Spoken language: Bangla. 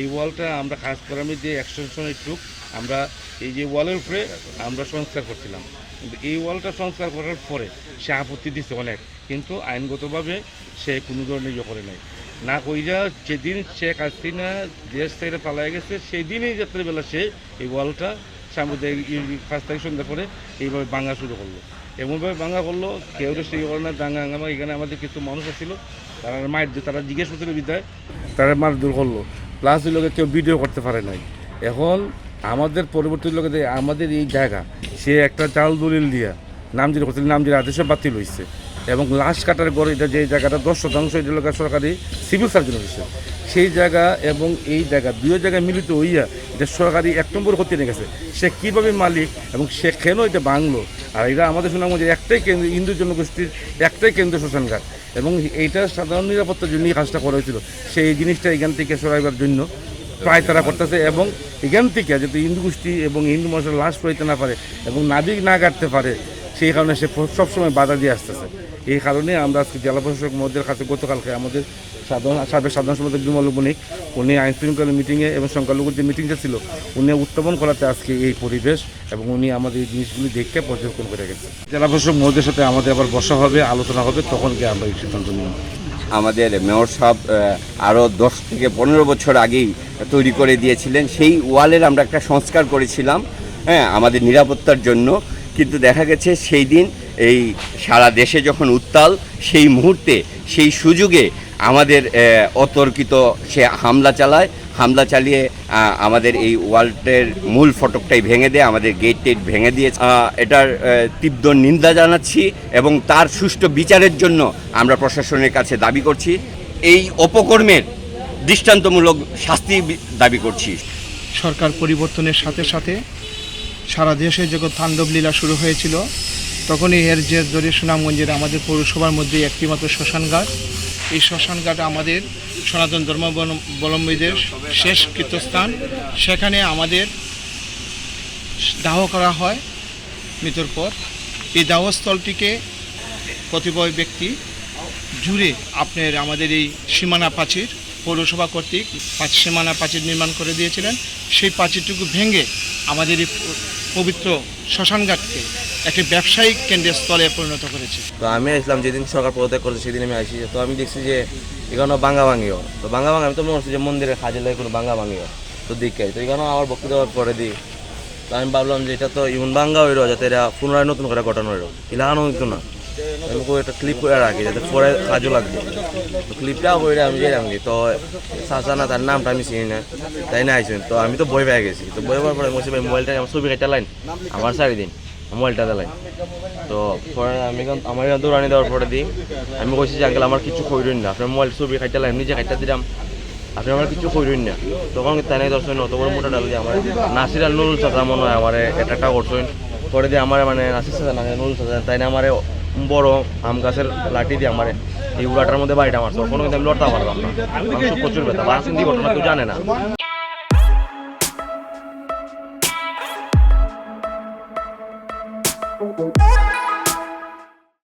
এই ওয়ালটা আমরা খাস করামে যে এক্সটেনশনের টুক আমরা এই যে ওয়ালের উপরে আমরা সংস্কার করছিলাম। কিন্তু এই ওয়ালটা সংস্কার করার পরে সে আপত্তি দিচ্ছে অনেক, কিন্তু আইনগতভাবে সে কোনো ধরনের ইয়ে করে নাই। না কইরা যেদিন শেখ হাসিনা দেশ থেকে পালায় গেছে সেই দিনই যাত্রাবেলা সে এই ওয়ালটা সামুদ্রিক ফার্স্ট থেকে সন্ধ্যা পরে এইভাবে ভাঙা শুরু করল। এমনভাবে ভাঙা করল কেউ তো সেই কারণে দাঙ্গা হাঙ্গামা, এখানে আমাদের কিছু মানুষ ছিল তারা মায়ের তারা জিজ্ঞেস করছিল বিদায় তারা মার দূর করল। প্লাস ওই লোকে কেউ ভিডিও করতে পারে নাই। এখন আমাদের পরবর্তী লোকে আমাদের এই জায়গা, সে একটা চাল দলিল দিয়া নামজির করছিল নামজির আদেশে বাতিল হয়েছে এবং লাশ কাটার গড় এটা যে জায়গাটা দশ শতাংশ, এটা লোকের সরকারি সিভিল সার্জন হয়েছে সেই জায়গা এবং এই জায়গা দুই জায়গায় মিলিত হইয়া এটা সরকারি এক নম্বর করতে নিয়ে গেছে। সে কীভাবে মালিক এবং সে কেন এটা বাংলো আর এটা আমাদের সুনামগঞ্জের একটাই কেন্দ্র হিন্দু জনগোষ্ঠীর একটাই কেন্দ্র শ্মশানঘাট এবং এইটা সাধারণ নিরাপত্তার জন্য এই কাজটা করা হয়েছিল। সেই জিনিসটা এখান থেকে সরাইবার জন্য প্রায় তারা করতেছে এবং এখান থেকে যাতে হিন্দু গোষ্ঠী এবং হিন্দু মানুষের লাশ পাইতে না পারে এবং নাবিক না কাটতে পারে, সেই কারণে সে সবসময় বাধা দিয়ে আসতেছে। এই কারণে আমরা আজকে জেলা প্রশাসক মহোদয়ের কাছে গতকালকে আমাদের সাধারণ সাবেক সাধারণ সম্পাদক বিমল বণিক উনি আইন শৃঙ্খলা মিটিংয়ে এবং সংখ্যালঘুর যে মিটিংটা ছিল, উনি উত্থাপন করাতে আজকে এই পরিবেশ এবং উনি আমাদের এই জিনিসগুলি দেখে পর্যবেক্ষণ করে গেছে জেলা প্রশাসক মহোদয়ের সাথে আমাদের আবার বসা হবে, আলোচনা হবে, তখন গিয়ে আমরা এই সিদ্ধান্ত নিব। আমাদের মেয়র সাহেব আরও দশ থেকে পনেরো বছর আগেই তৈরি করে দিয়েছিলেন। সেই ওয়ালের আমরা একটা সংস্কার করেছিলাম হ্যাঁ আমাদের নিরাপত্তার জন্য। কিন্তু দেখা গেছে সেই দিন এই সারা দেশে যখন উত্তাল, সেই মুহূর্তে, সেই সুযোগে আমাদের অতর্কিত সে হামলা চালায়। হামলা চালিয়ে আমাদের এই ওয়ার্ল্ডের মূল ফটকটাই ভেঙে দেয়, আমাদের গেট টেট ভেঙে দিয়ে এটার তীব্র নিন্দা জানাচ্ছি এবং তার সুষ্ঠু বিচারের জন্য আমরা প্রশাসনের কাছে দাবি করছি। এই অপকর্মের দৃষ্টান্তমূলক শাস্তি দাবি করছি। সরকার পরিবর্তনের সাথে সাথে সারা দেশে যখন তাণ্ডব লীলা শুরু হয়েছিল, তখনই এর যে ধরে সুনামগঞ্জের আমাদের পৌরসভার মধ্যে একটিমাত্র শ্মশানঘাট এই শ্মশানঘাট আমাদের সনাতন ধর্মাবলম্বীদের শেষ কীর্তস্থান। সেখানে আমাদের দাহ করা হয় মৃত্যুর পর। এই দাহস্থলটিকে কতিপয় ব্যক্তি জুড়ে আপনার আমাদের এই সীমানা প্রাচীর, পৌরসভা কর্তৃক পাঁচ সীমানা প্রাচীর নির্মাণ করে দিয়েছিলেন। সেই প্রাচীরটুকু ভেঙে আমাদের এই পবিত্র শ্মশানঘাটকে একটি ব্যবসায়িক কেন্দ্রের স্থলে পরিণত করেছে। তো আমি আসলাম, যেদিন সরকার পদত্যাগ করেছে সেদিন আমি আসি। তো আমি দেখছি যে এখানে বাঙ্গা ভাঙিও। তো বাঙ্গা ভাঙা, আমি তো মনে করছি যে মন্দিরের কাজে লাগে কোনো বাঙ্গা ভাঙিও। তো দিকে তো এখানেও আমার বক্তৃতা করে দিই। তো আমি ভাবলাম যে এটা তো ইউন বাঙ্গা হইল, যাতে এটা পুনরায় নতুন করে গঠন হইল। ইলাহানো হইতো না। আমি একটা ক্লিপ করে রাখি, যাতে পরে কাজও লাগবে। তো ক্লিপটা করে আমি যে রাখি, তো চাচা না, তার নামটা আমি চিনি না, তাই না আইসুন তো আমি তো বই পেয়ে গেছি। তো বই পাওয়ার পরে বলছি, ভাই মোবাইলটা আমার ছবি কেটে লাইন, আমার চারি দিন। মোবাইলটা দিলাই। তো পরে আমি আমার এখান দৌড়ানি দেওয়ার পরে দিই। আমি কইছি যে আঙ্কেল আমার কিছু কইরুন না। আপনার মোবাইল ছবি খাইতে লাইন নিজে খাইতে দিলাম। আপনি আমার কিছু কইরুন না। তখন তাই নাই দর্শন অত বড় মোটা ডাল দিয়ে আমার। নাসির আর নুরুল চাচা মনে হয় আমার একটা করছেন। পরে দিয়ে আমার মানে নাসির চাচা না, নুরুল চাচা তাই না আমার বড় আম গাছের লাঠি দিয়ে আমার এই উড়াটার মধ্যে বাড়িটা আমার তখন কিন্তু আমি লড়তে পারলাম না। প্রচুর ব্যথা। দিয়ে ঘটনা কেউ জানে না। oh you.